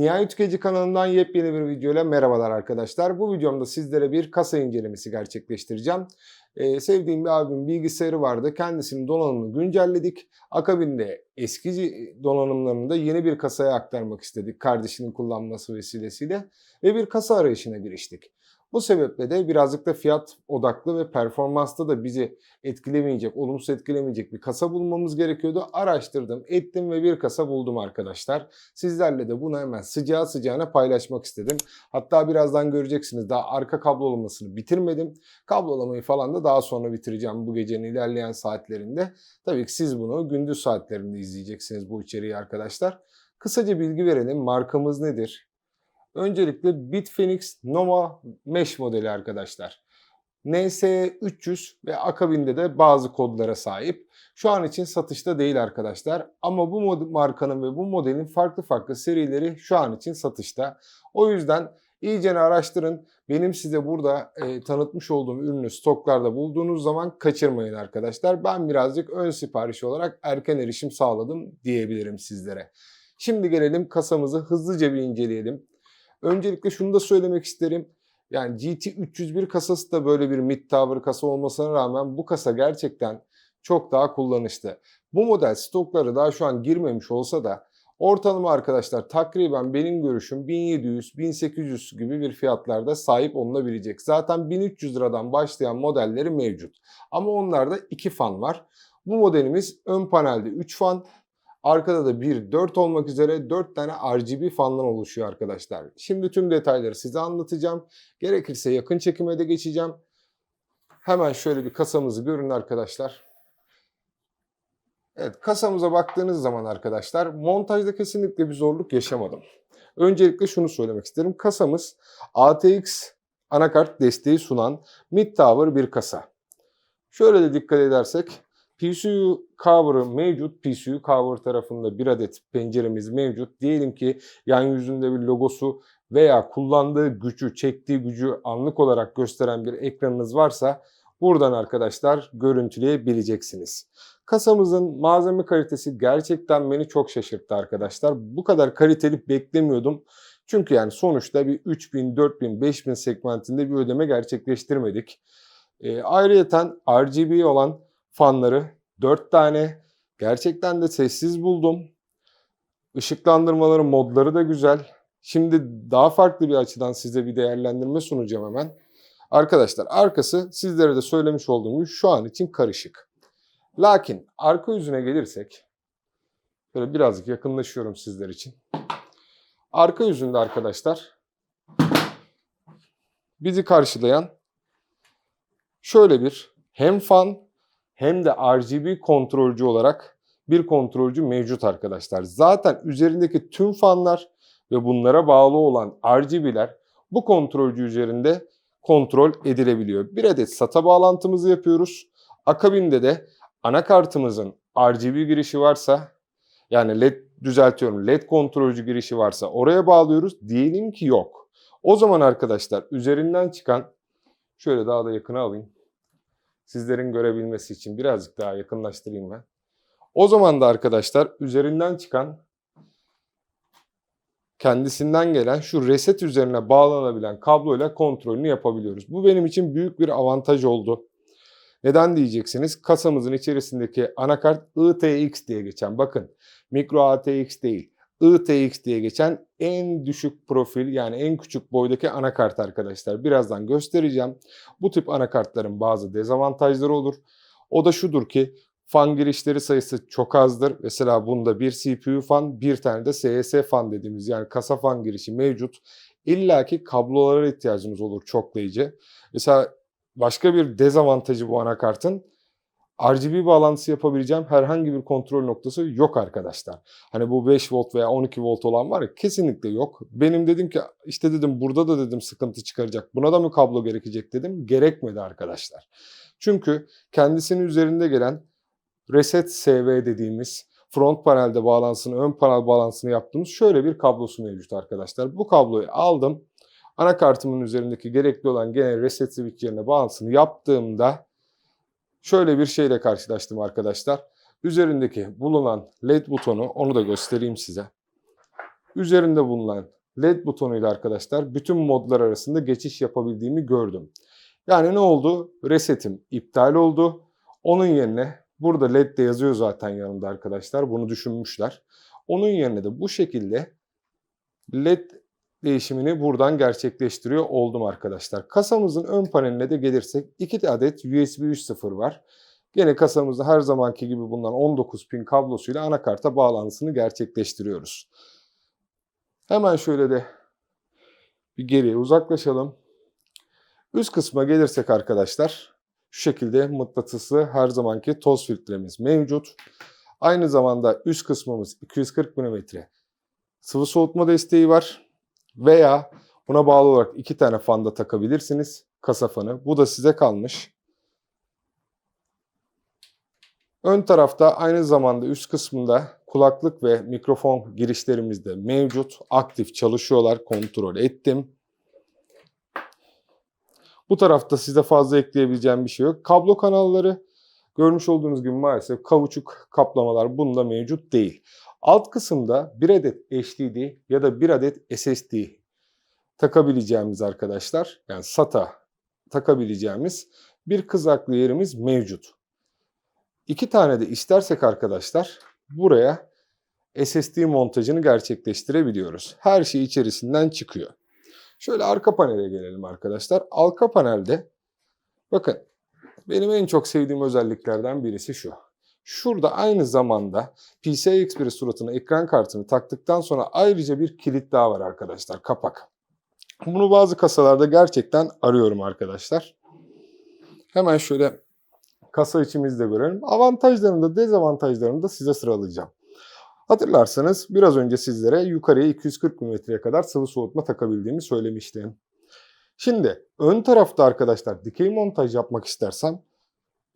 Nihai Tüketici kanalından yepyeni bir videoyla merhabalar arkadaşlar. Bu videomda sizlere bir kasa incelemesi gerçekleştireceğim. Ee, sevdiğim bir abimin bilgisayarı vardı. Kendisinin donanımını güncelledik. Akabinde eski donanımlarını da yeni bir kasaya aktarmak istedik. Kardeşinin kullanması vesilesiyle. Ve bir kasa arayışına giriştik. Bu sebeple de birazcık da fiyat odaklı ve performansta da bizi etkilemeyecek, olumsuz etkilemeyecek bir kasa bulmamız gerekiyordu. Araştırdım, ettim ve bir kasa buldum arkadaşlar. Sizlerle de bunu hemen sıcağı sıcağına paylaşmak istedim. Hatta birazdan göreceksiniz daha arka kablolamasını bitirmedim. Kablolamayı falan da daha sonra bitireceğim bu gecenin ilerleyen saatlerinde. Tabii ki siz bunu gündüz saatlerinde izleyeceksiniz bu içeriği arkadaşlar. Kısaca bilgi verelim. Markamız nedir? Öncelikle Bitfenix Nova Mesh modeli arkadaşlar. NS300 ve akabinde de bazı kodlara sahip. Şu an için satışta değil arkadaşlar ama bu markanın ve bu modelin farklı farklı serileri şu an için satışta. O yüzden iyice araştırın. Benim size burada e, tanıtmış olduğum ürünü stoklarda bulduğunuz zaman kaçırmayın arkadaşlar. Ben birazcık ön sipariş olarak erken erişim sağladım diyebilirim sizlere. Şimdi gelelim kasamızı hızlıca bir inceleyelim. Öncelikle şunu da söylemek isterim. Yani GT301 kasası da böyle bir mid tower kasa olmasına rağmen bu kasa gerçekten çok daha kullanışlı. Bu model stokları daha şu an girmemiş olsa da ortalama arkadaşlar takriben benim görüşüm 1700-1800 gibi bir fiyatlarda sahip olunabilecek. Zaten 1300 liradan başlayan modelleri mevcut. Ama onlarda 2 fan var. Bu modelimiz ön panelde 3 fan, Arkada da 1, 4 olmak üzere 4 tane RGB fandan oluşuyor arkadaşlar. Şimdi tüm detayları size anlatacağım. Gerekirse yakın çekime de geçeceğim. Hemen şöyle bir kasamızı görün arkadaşlar. Evet kasamıza baktığınız zaman arkadaşlar montajda kesinlikle bir zorluk yaşamadım. Öncelikle şunu söylemek isterim. Kasamız ATX anakart desteği sunan Mid Tower bir kasa. Şöyle de dikkat edersek PCU cover'ı mevcut. PCU cover tarafında bir adet penceremiz mevcut. Diyelim ki yan yüzünde bir logosu veya kullandığı gücü, çektiği gücü anlık olarak gösteren bir ekranınız varsa buradan arkadaşlar görüntüleyebileceksiniz. Kasamızın malzeme kalitesi gerçekten beni çok şaşırttı arkadaşlar. Bu kadar kaliteli beklemiyordum. Çünkü yani sonuçta bir 3000, 4000, 5000 segmentinde bir ödeme gerçekleştirmedik. E, ayrıyeten RGB olan fanları 4 tane. Gerçekten de sessiz buldum. Işıklandırmaları, modları da güzel. Şimdi daha farklı bir açıdan size bir değerlendirme sunacağım hemen. Arkadaşlar arkası sizlere de söylemiş olduğum gibi şu an için karışık. Lakin arka yüzüne gelirsek böyle birazcık yakınlaşıyorum sizler için. Arka yüzünde arkadaşlar bizi karşılayan şöyle bir hem fan hem de RGB kontrolcü olarak bir kontrolcü mevcut arkadaşlar. Zaten üzerindeki tüm fanlar ve bunlara bağlı olan RGB'ler bu kontrolcü üzerinde kontrol edilebiliyor. Bir adet SATA bağlantımızı yapıyoruz. Akabinde de anakartımızın RGB girişi varsa yani LED düzeltiyorum LED kontrolcü girişi varsa oraya bağlıyoruz. Diyelim ki yok. O zaman arkadaşlar üzerinden çıkan şöyle daha da yakına alayım sizlerin görebilmesi için birazcık daha yakınlaştırayım ben. O zaman da arkadaşlar üzerinden çıkan kendisinden gelen şu reset üzerine bağlanabilen kabloyla kontrolünü yapabiliyoruz. Bu benim için büyük bir avantaj oldu. Neden diyeceksiniz? Kasamızın içerisindeki anakart ITX diye geçen bakın mikro ATX değil ITX diye geçen en düşük profil yani en küçük boydaki anakart arkadaşlar. Birazdan göstereceğim. Bu tip anakartların bazı dezavantajları olur. O da şudur ki fan girişleri sayısı çok azdır. Mesela bunda bir CPU fan, bir tane de CS fan dediğimiz yani kasa fan girişi mevcut. İlla ki kablolara ihtiyacımız olur çoklayıcı. Mesela başka bir dezavantajı bu anakartın RGB bağlantısı yapabileceğim herhangi bir kontrol noktası yok arkadaşlar. Hani bu 5 volt veya 12 volt olan var ya kesinlikle yok. Benim dedim ki işte dedim burada da dedim sıkıntı çıkaracak. Buna da mı kablo gerekecek dedim. Gerekmedi arkadaşlar. Çünkü kendisinin üzerinde gelen Reset SV dediğimiz front panelde bağlantısını, ön panel bağlantısını yaptığımız şöyle bir kablosu mevcut arkadaşlar. Bu kabloyu aldım. Anakartımın üzerindeki gerekli olan gene reset switch yerine bağlantısını yaptığımda şöyle bir şeyle karşılaştım arkadaşlar. Üzerindeki bulunan led butonu onu da göstereyim size. üzerinde bulunan LED butonuyla arkadaşlar bütün modlar arasında geçiş yapabildiğimi gördüm. Yani ne oldu? Resetim iptal oldu. Onun yerine burada LED de yazıyor zaten yanında arkadaşlar. Bunu düşünmüşler. Onun yerine de bu şekilde LED değişimini buradan gerçekleştiriyor oldum arkadaşlar. Kasamızın ön paneline de gelirsek 2 adet USB 3.0 var. Gene kasamızda her zamanki gibi bulunan 19 pin kablosuyla anakarta bağlantısını gerçekleştiriyoruz. Hemen şöyle de bir geriye uzaklaşalım. Üst kısma gelirsek arkadaşlar şu şekilde mıknatıslı her zamanki toz filtremiz mevcut. Aynı zamanda üst kısmımız 240 mm sıvı soğutma desteği var. Veya buna bağlı olarak iki tane fan da takabilirsiniz. Kasa fanı. Bu da size kalmış. Ön tarafta aynı zamanda üst kısmında kulaklık ve mikrofon girişlerimiz de mevcut. Aktif çalışıyorlar. Kontrol ettim. Bu tarafta size fazla ekleyebileceğim bir şey yok. Kablo kanalları görmüş olduğunuz gibi maalesef kavuçuk kaplamalar bunda mevcut değil. Alt kısımda bir adet HDD ya da bir adet SSD takabileceğimiz arkadaşlar yani SATA takabileceğimiz bir kızaklı yerimiz mevcut. İki tane de istersek arkadaşlar buraya SSD montajını gerçekleştirebiliyoruz. Her şey içerisinden çıkıyor. Şöyle arka panele gelelim arkadaşlar. Arka panelde bakın benim en çok sevdiğim özelliklerden birisi şu. Şurada aynı zamanda PCI Express suratına ekran kartını taktıktan sonra ayrıca bir kilit daha var arkadaşlar. Kapak. Bunu bazı kasalarda gerçekten arıyorum arkadaşlar. Hemen şöyle kasa içimizde görelim. Avantajlarını da dezavantajlarını da size sıralayacağım. Hatırlarsanız biraz önce sizlere yukarıya 240 mm'ye kadar sıvı soğutma takabildiğimi söylemiştim. Şimdi ön tarafta arkadaşlar dikey montaj yapmak istersem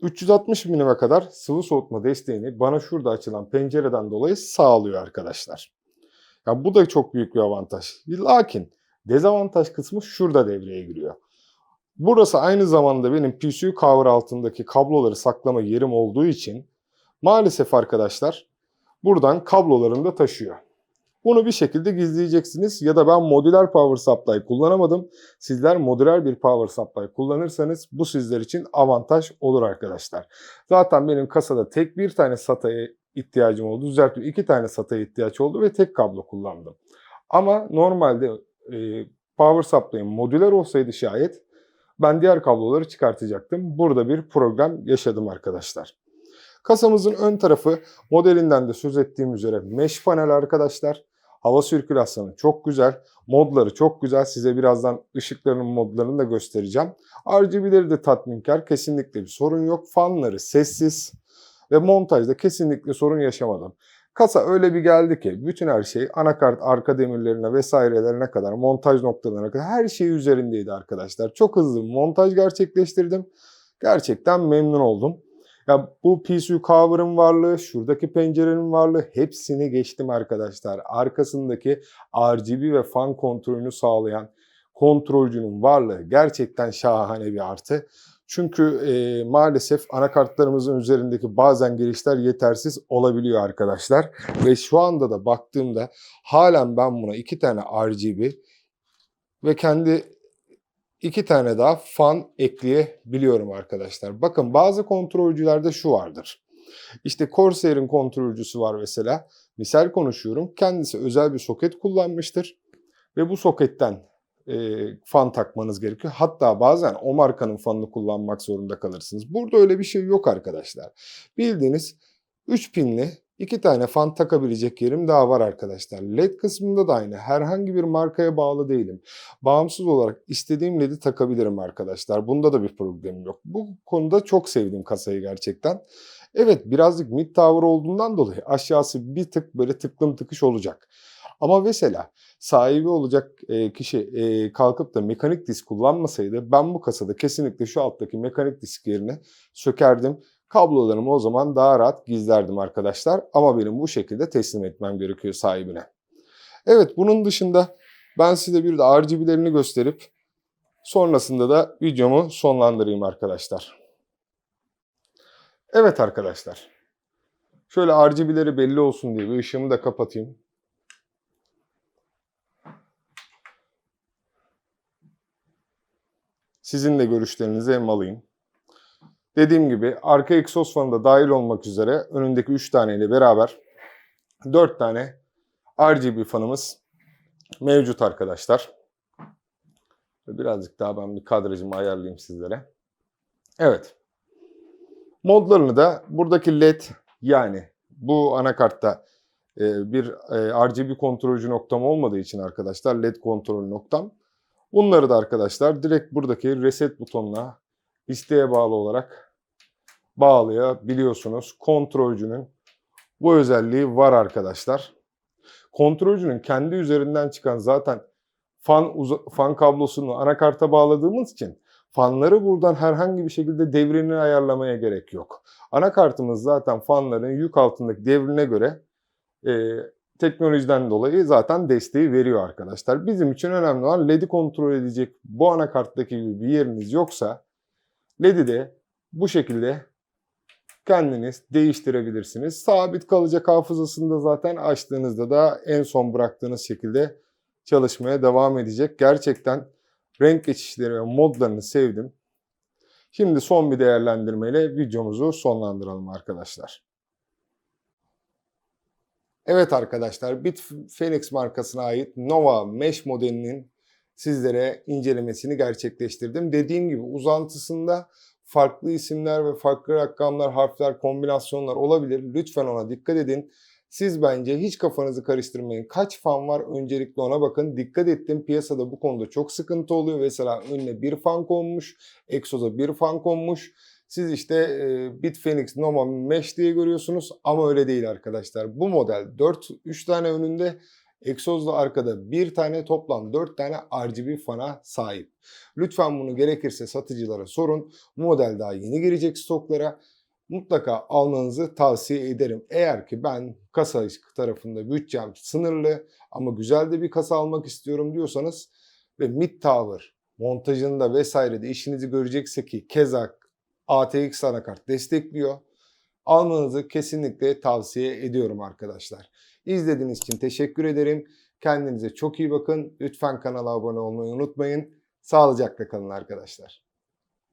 360 mm'e kadar sıvı soğutma desteğini bana şurada açılan pencereden dolayı sağlıyor arkadaşlar. Ya bu da çok büyük bir avantaj. Lakin dezavantaj kısmı şurada devreye giriyor. Burası aynı zamanda benim PCU cover altındaki kabloları saklama yerim olduğu için maalesef arkadaşlar buradan kablolarını da taşıyor. Bunu bir şekilde gizleyeceksiniz ya da ben modüler power supply kullanamadım. Sizler modüler bir power supply kullanırsanız bu sizler için avantaj olur arkadaşlar. Zaten benim kasada tek bir tane SATA'ya ihtiyacım oldu. Düzeltiyorum iki tane SATA'ya ihtiyaç oldu ve tek kablo kullandım. Ama normalde e, power supply'ım modüler olsaydı şayet ben diğer kabloları çıkartacaktım. Burada bir problem yaşadım arkadaşlar. Kasamızın ön tarafı modelinden de söz ettiğim üzere mesh panel arkadaşlar. Hava sirkülasyonu çok güzel. Modları çok güzel. Size birazdan ışıklarının modlarını da göstereceğim. RGB'leri de tatminkar. Kesinlikle bir sorun yok. Fanları sessiz. Ve montajda kesinlikle sorun yaşamadım. Kasa öyle bir geldi ki bütün her şey anakart arka demirlerine vesairelerine kadar montaj noktalarına kadar her şey üzerindeydi arkadaşlar. Çok hızlı montaj gerçekleştirdim. Gerçekten memnun oldum. Ya bu PSU cover'ın varlığı, şuradaki pencerenin varlığı hepsini geçtim arkadaşlar. Arkasındaki RGB ve fan kontrolünü sağlayan kontrolcünün varlığı gerçekten şahane bir artı. Çünkü e, maalesef anakartlarımızın üzerindeki bazen girişler yetersiz olabiliyor arkadaşlar. Ve şu anda da baktığımda halen ben buna iki tane RGB ve kendi iki tane daha fan ekleyebiliyorum arkadaşlar. Bakın bazı kontrolcülerde şu vardır. İşte Corsair'in kontrolcüsü var mesela. Misal konuşuyorum. Kendisi özel bir soket kullanmıştır. Ve bu soketten e, fan takmanız gerekiyor. Hatta bazen o markanın fanını kullanmak zorunda kalırsınız. Burada öyle bir şey yok arkadaşlar. Bildiğiniz 3 pinli İki tane fan takabilecek yerim daha var arkadaşlar. LED kısmında da aynı. Herhangi bir markaya bağlı değilim. Bağımsız olarak istediğim LED'i takabilirim arkadaşlar. Bunda da bir problemim yok. Bu konuda çok sevdim kasayı gerçekten. Evet birazcık mid tower olduğundan dolayı aşağısı bir tık böyle tıklım tıkış olacak. Ama mesela sahibi olacak e, kişi e, kalkıp da mekanik disk kullanmasaydı ben bu kasada kesinlikle şu alttaki mekanik disk yerine sökerdim Kablolarımı o zaman daha rahat gizlerdim arkadaşlar ama benim bu şekilde teslim etmem gerekiyor sahibine. Evet bunun dışında ben size bir de RGB'lerini gösterip sonrasında da videomu sonlandırayım arkadaşlar. Evet arkadaşlar. Şöyle RGB'leri belli olsun diye bir ışığımı da kapatayım. Sizin de görüşlerinizi hem alayım. Dediğim gibi arka egzoz fanı da dahil olmak üzere önündeki 3 tane ile beraber 4 tane RGB fanımız mevcut arkadaşlar. Birazcık daha ben bir kadrajımı ayarlayayım sizlere. Evet. Modlarını da buradaki LED yani bu anakartta e, bir e, RGB kontrolcü noktam olmadığı için arkadaşlar LED kontrol noktam. Bunları da arkadaşlar direkt buradaki reset butonuna isteğe bağlı olarak bağlayabiliyorsunuz. Kontrolcünün bu özelliği var arkadaşlar. Kontrolcünün kendi üzerinden çıkan zaten fan fan kablosunu anakarta bağladığımız için fanları buradan herhangi bir şekilde devrini ayarlamaya gerek yok. Anakartımız zaten fanların yük altındaki devrine göre e, teknolojiden dolayı zaten desteği veriyor arkadaşlar. Bizim için önemli olan LED'i kontrol edecek bu anakarttaki gibi bir yeriniz yoksa LED'i de bu şekilde kendiniz değiştirebilirsiniz. Sabit kalacak hafızasında zaten açtığınızda da en son bıraktığınız şekilde çalışmaya devam edecek. Gerçekten renk geçişleri ve modlarını sevdim. Şimdi son bir değerlendirmeyle videomuzu sonlandıralım arkadaşlar. Evet arkadaşlar Bit Phoenix markasına ait Nova Mesh modelinin sizlere incelemesini gerçekleştirdim. Dediğim gibi uzantısında farklı isimler ve farklı rakamlar, harfler, kombinasyonlar olabilir. Lütfen ona dikkat edin. Siz bence hiç kafanızı karıştırmayın. Kaç fan var öncelikle ona bakın. Dikkat ettim piyasada bu konuda çok sıkıntı oluyor. Mesela önüne bir fan konmuş, egzoza bir fan konmuş. Siz işte e, Bitphoenix Nova Mesh diye görüyorsunuz ama öyle değil arkadaşlar. Bu model 4 3 tane önünde egzozla arkada bir tane toplam 4 tane RGB fana sahip. Lütfen bunu gerekirse satıcılara sorun. Model daha yeni girecek stoklara. Mutlaka almanızı tavsiye ederim. Eğer ki ben kasa tarafında bütçem sınırlı ama güzel de bir kasa almak istiyorum diyorsanız ve mid tower montajında vesairede işinizi görecekse ki keza ATX anakart destekliyor. Almanızı kesinlikle tavsiye ediyorum arkadaşlar. İzlediğiniz için teşekkür ederim. Kendinize çok iyi bakın. Lütfen kanala abone olmayı unutmayın. Sağlıcakla kalın arkadaşlar.